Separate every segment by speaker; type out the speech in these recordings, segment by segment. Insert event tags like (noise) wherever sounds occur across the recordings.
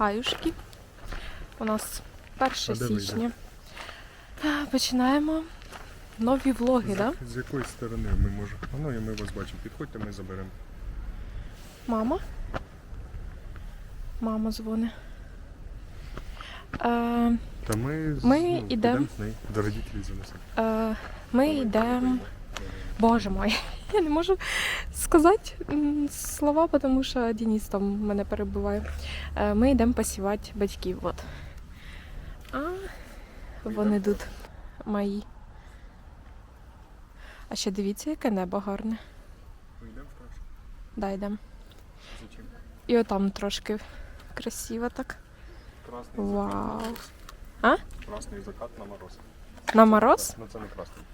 Speaker 1: Хаюшки. У нас 1
Speaker 2: А де ви
Speaker 1: січня. Починаємо нові влоги, так? Да?
Speaker 2: З якої сторони ми можемо? Ну і ми вас бачимо. Підходьте, ми заберемо.
Speaker 1: Мама. Мама дзвонить. Е,
Speaker 2: Та ми, з-
Speaker 1: Ми
Speaker 2: ну,
Speaker 1: ідем.
Speaker 2: підемо з нею. До родителів занесемо.
Speaker 1: е, ми йдемо. Боже мой, (laughs) я не можу сказати слова, тому що Денис там мене перебиває. Е, Ми йдемо посівати батьків. От. А вони тут мої. А ще дивіться, яке небо гарне.
Speaker 2: Ми йдемо вперше?
Speaker 1: Да, йдемо.
Speaker 2: Зачем?
Speaker 1: І отам трошки красиво так.
Speaker 2: Красний
Speaker 1: Вау.
Speaker 2: закат на мороз.
Speaker 1: А?
Speaker 2: Красний закат на мороз.
Speaker 1: На мороз?
Speaker 2: Ну це не красний.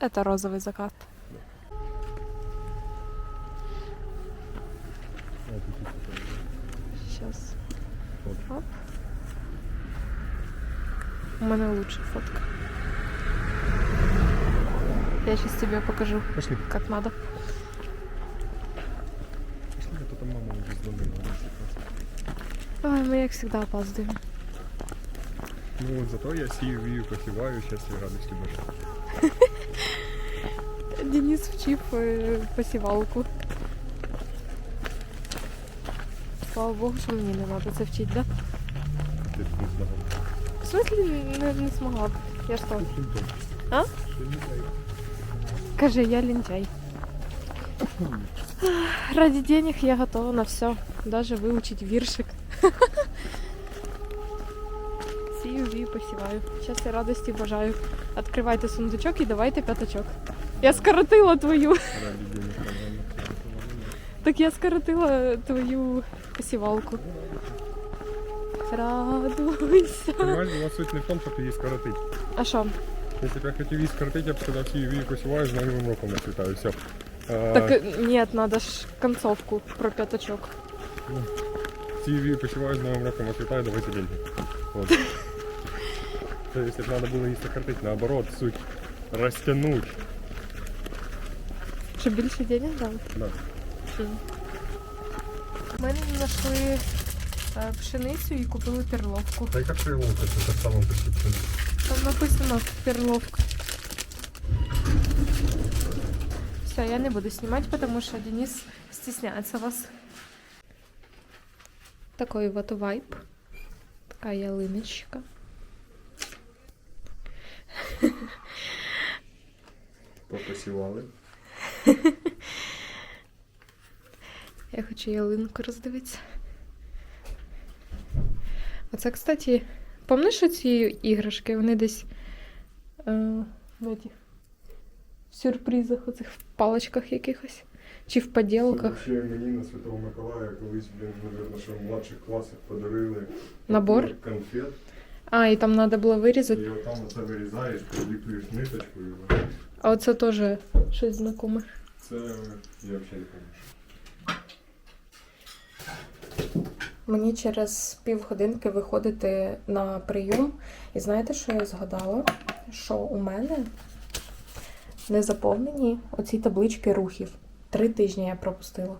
Speaker 1: Это розовий закат. Сейчас. Оп. У мене лучше фотка. Я сейчас тебе покажу,
Speaker 2: Пошли.
Speaker 1: как надо.
Speaker 2: Пошли, а то там мама вже дзвонила. десь якраз.
Speaker 1: Ой, ми як завжди опаздуємо.
Speaker 2: Ну от зато я сію, вію, посіваю, щастя і радості бажаю. (laughs)
Speaker 1: Денис вчив е, посівалку. Слава Богу, що мені не треба це вчити, да?
Speaker 2: Ти тут не знала.
Speaker 1: В смислі не, не змогла б. Я що? А? Скажи, я лентяй. Ради денег я готова на все. Даже выучить виршик. Сію, вію, посіваю. Щастя, радості бажаю. Откривайте сундучок і давайте п'ятачок. Я скоротила твою.
Speaker 2: Раді денег нормально.
Speaker 1: Так я скоротила твою посівалку. Радуйся.
Speaker 2: Понимаєш, у нас суть не в тому, щоб її скоротити.
Speaker 1: А що?
Speaker 2: Якщо б я хотів її скоротити, я б сказав, сію, вію, посіваю, з новим роком вас вітаю. Все. А,
Speaker 1: Так э, нет, надо ж концовку про п'ятачок.
Speaker 2: Сію, вію, посіваю, з новим роком вас вітаю, давайте деньги. Вот. (laughs) То есть, если надо было її сократить, наоборот, суть растянуть.
Speaker 1: Щоб більше денег дали?
Speaker 2: Да.
Speaker 1: Ми знайшли е, пшеницю і купили перловку.
Speaker 2: Та яка приловка, це так само пишуть.
Speaker 1: Там написано перловка. Все, я не буду знімати, тому що Денис стесняється вас. Такий вот вайб. Така ялиночка.
Speaker 2: Попосівали. (laughs)
Speaker 1: Я хочу ялинку роздивитися. Оце, кстати, пам'ятаєш ці іграшки? Вони десь е, в этих в сюрпризах, оцих в паличках якихось. Чи в поділках.
Speaker 2: Ще мені на Святого Миколая колись, блін, мабуть, що в младших класах подарили
Speaker 1: Набор?
Speaker 2: конфет.
Speaker 1: А, і там треба було вирізати.
Speaker 2: І отам оце вирізаєш, приліплюєш ниточкою.
Speaker 1: А оце теж щось знакоме.
Speaker 2: Це я взагалі не пам'ятаю.
Speaker 1: Мені через півгодинки виходити на прийом. І знаєте, що я згадала? Що у мене не заповнені оці таблички рухів. Три тижні я пропустила.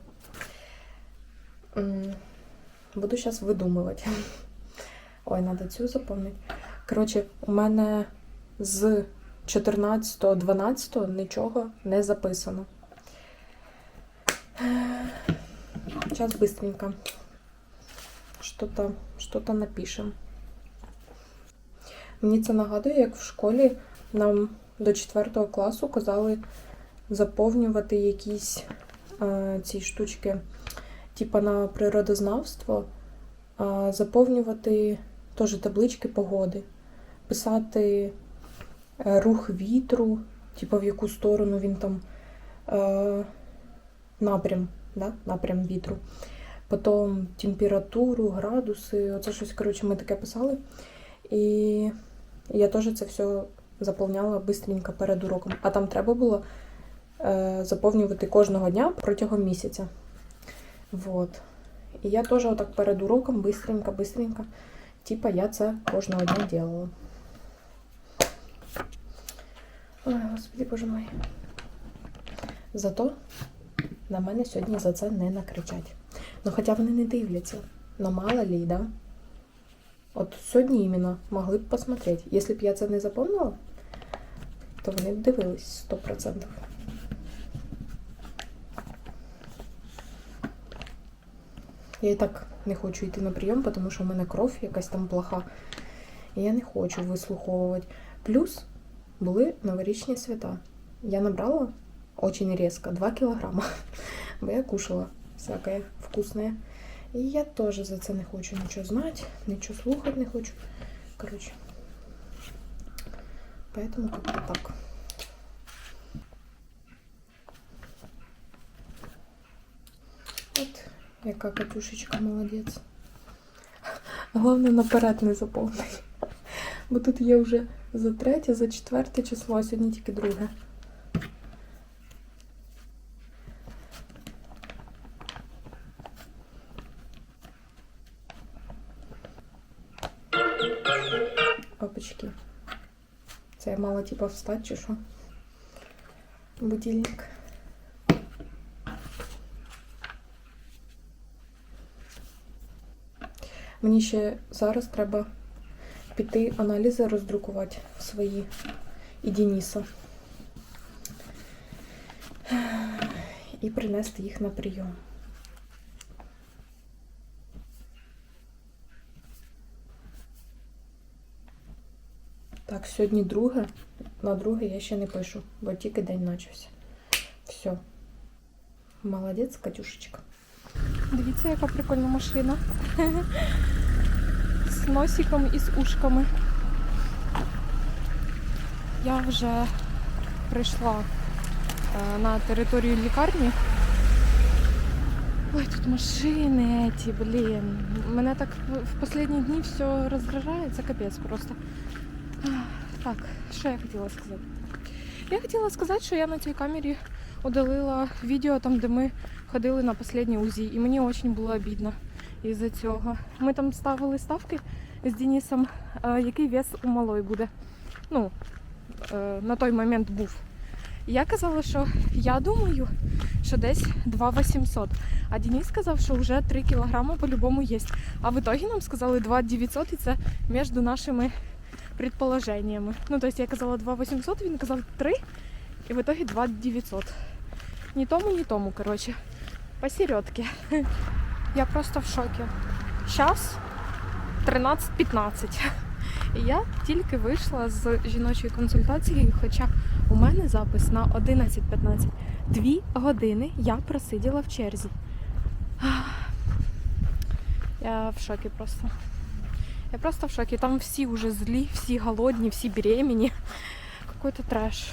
Speaker 1: Буду зараз видумувати. Ой, треба цю заповнити. Коротше, у мене з 14-12 нічого не записано. Зараз быстренько что-то что напишем. Мені це нагадує, як в школі нам до 4 класу казали заповнювати якісь е, ці штучки, типа на природознавство, а заповнювати теж таблички погоди, писати е, рух вітру, типа в яку сторону він там е, напрям, да? напрям вітру. Потім температуру, градуси, оце щось, коротше, ми таке писали. І я теж це все заповняла бистренько перед уроком. А там треба було е, заповнювати кожного дня протягом місяця. Вот. І я теж отак перед уроком бистренько, бистренько. Типа я це кожного дня делала. Ой, господи, боже мой. Зато на мене сьогодні за це не накричать. Ну, хоча вони не дивляться. Ну, мало лі, да? От сьогодні іменно могли б посмотреть. Якщо б я це не запомнила, то вони б дивились 100%. Я і так не хочу йти на прийом, тому що в мене кров якась там плоха. І я не хочу вислуховувати. Плюс були новорічні свята. Я набрала очень резко 2 кілограма, (laughs) бо я кушала всякое вкусне. І я теж за це не хочу нічого знати, нічого слухати не хочу. Коротше. Поэтому как-то так. От, яка Катюшечка молодець. Головне наперед не заповнити. Бо тут є вже за третє, за четверте число, а сьогодні тільки друге. Опачки. Це я мала типа встати чи що? Будильник. Мені ще зараз треба піти аналізи роздрукувати свої і Дениса. І принести їх на прийом. Так, сьогодні друге. На друге я ще не пишу, бо тільки день почався. Все. Молодець, Катюшечка. Дивіться, яка прикольна машина. З носиком і з ушками. Я вже прийшла е, на територію лікарні. Ой, тут машини ці, блін. Мене так в останні дні все роздражає, це капець просто. Так, що я хотіла сказати? Я хотіла сказати, що я на цій камері удалила відео там, де ми ходили на останнє УЗІ, і мені дуже було обідно із-за цього. Ми там ставили ставки з Денисом, е, який вес у малої буде. Ну, е, на той момент був. Я казала, що я думаю, що десь 2800. А Денис сказав, що вже 3 кілограми по-любому є. А в итоге нам сказали 2900, і це між нашими предположеннями. Ну, тобто я казала 2800, він казав 3, і в итоге 2900. Ні тому, ні тому, коротше. Посередки. Я просто в шокі. Зараз 13.15. І я тільки вийшла з жіночої консультації, хоча у мене запис на 11.15. Дві години я просиділа в черзі. Я в шокі просто. Я просто в шокі. Там всі вже злі, всі голодні, всі беременні. Какой-то треш.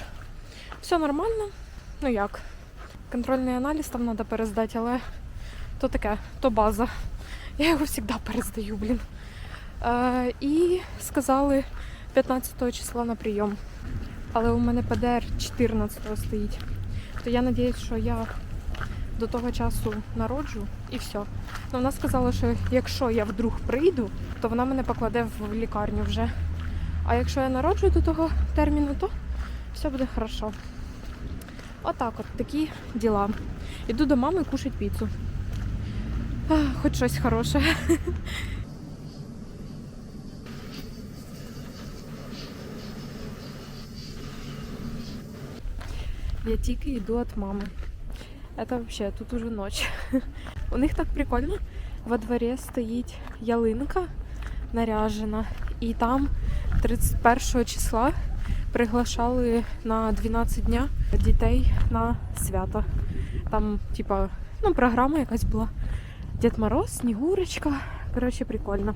Speaker 1: Все нормально. Ну як? Контрольний аналіз там треба перездати, але то таке, то база. Я його завжди перездаю, блін. Е, і сказали 15 числа на прийом. Але у мене ПДР 14 стоїть. То я сподіваюся, що я до того часу народжу і все. Ну, вона сказала, що якщо я вдруг прийду, то вона мене покладе в лікарню вже. А якщо я народжу до того терміну, то все буде хорошо. Отак от такі діла. Іду до мами кушать піцу. Хоч щось хороше. (laughs) Я тільки йду від мами. Это вообще, тут уже ночь. (laughs) У них так прикольно. Во дворі стоїть ялинка наряжена. І там 31 числа приглашали на 12 дня дітей на свято. Там, типа, ну, програма якась була. Дід Мороз, Снігурочка. Коротше, прикольно.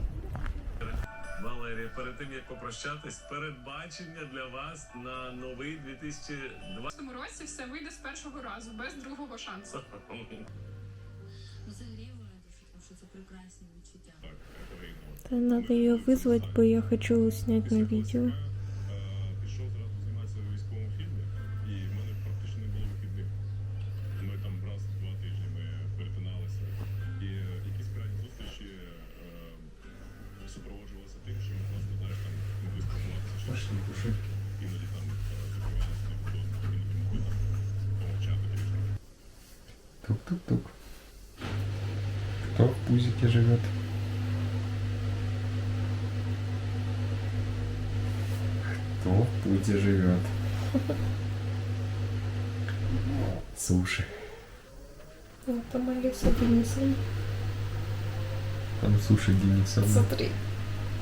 Speaker 3: Перед тим як попрощатись, передбачення для вас на новий 2020
Speaker 4: цьому році все вийде з першого разу, без другого шансу.
Speaker 5: Взагалі що, що це прекрасні відчуття.
Speaker 1: Надо ее вызвать бо я хочу снять на видео.
Speaker 6: Тук-тук-тук. Кто в пузике живет?
Speaker 2: Кто в пузе живет? Суши.
Speaker 1: Ну, там Олеся Денисовна.
Speaker 2: Там суши Денисовна.
Speaker 1: Смотри.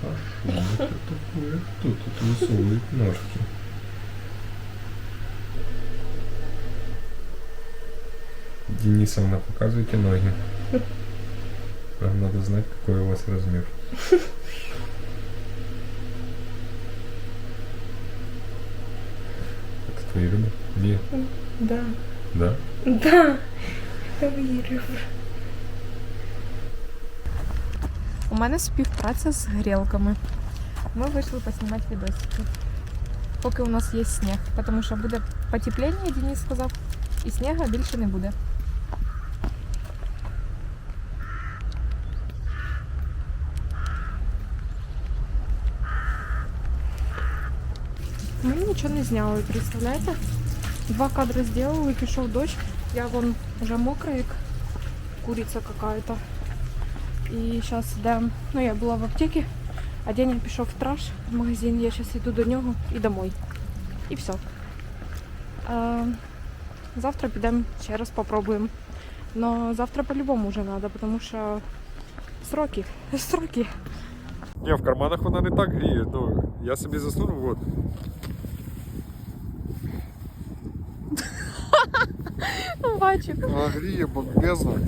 Speaker 2: А что это такое? Кто тут рисует ножки? Денисовна, показывайте ноги. Нам надо знать, какой у вас размер. Это твои рыбы? Где?
Speaker 1: Да.
Speaker 2: Да?
Speaker 1: Да. Это мої ребра. У мене співпраця з грілками. Ми вийшли поснімати відосики. Поки у нас є сніг, тому що буде потепління, Денис сказав, і снігу більше не буде. Ми нічого не зняли, представляєте? Два кадра сделала, и пішов дощ. Я вон уже мокрая, як курица какая-то. І зараз йдемо. Ну, я була в аптеці, а Деня пішов в траш в магазин. Я зараз йду до нього і домой. І все. А, завтра підемо ще раз попробуємо. Но завтра по-любому вже треба, тому що сроки. (laughs) Сроки.
Speaker 7: Ні, в карманах вона не так гріє. Ну, я собі засунув, от. Вона гріє, бомбезно.